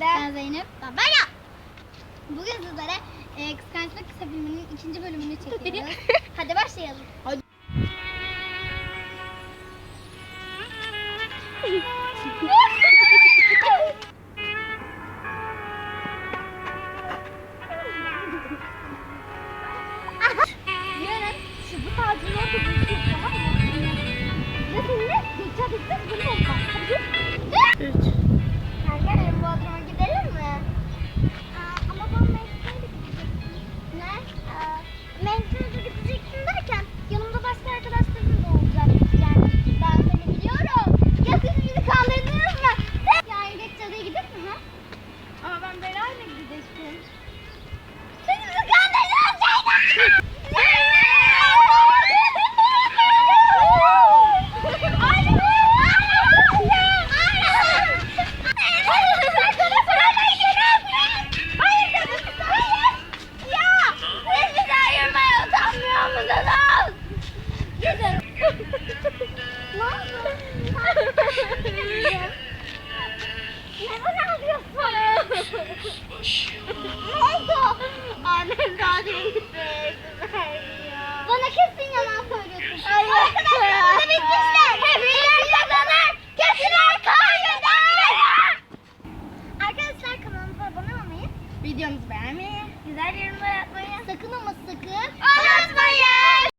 Eda. Ben Zeynep. Ben Berna. Bugün sizlere e, Kıskançlık Kısa filminin ikinci bölümünü çekiyoruz. Hadi başlayalım. Hadi. Yarın şu bu tacını okuduk. Ne? Ne? Ne? Ne? Ne? Ne? Ne? Ne? ederim. Neden ağlıyorsun? ne oldu? Annem daha demin Bana kesin yalan söylüyorsun. Arkadaşlar burada bitmişler. Hepsiler kazanır. Kesinler kaybeder. Arkadaşlar kanalımıza abone olmayı, videomuzu beğenmeyi, güzel yorumlar yapmayı sakın ama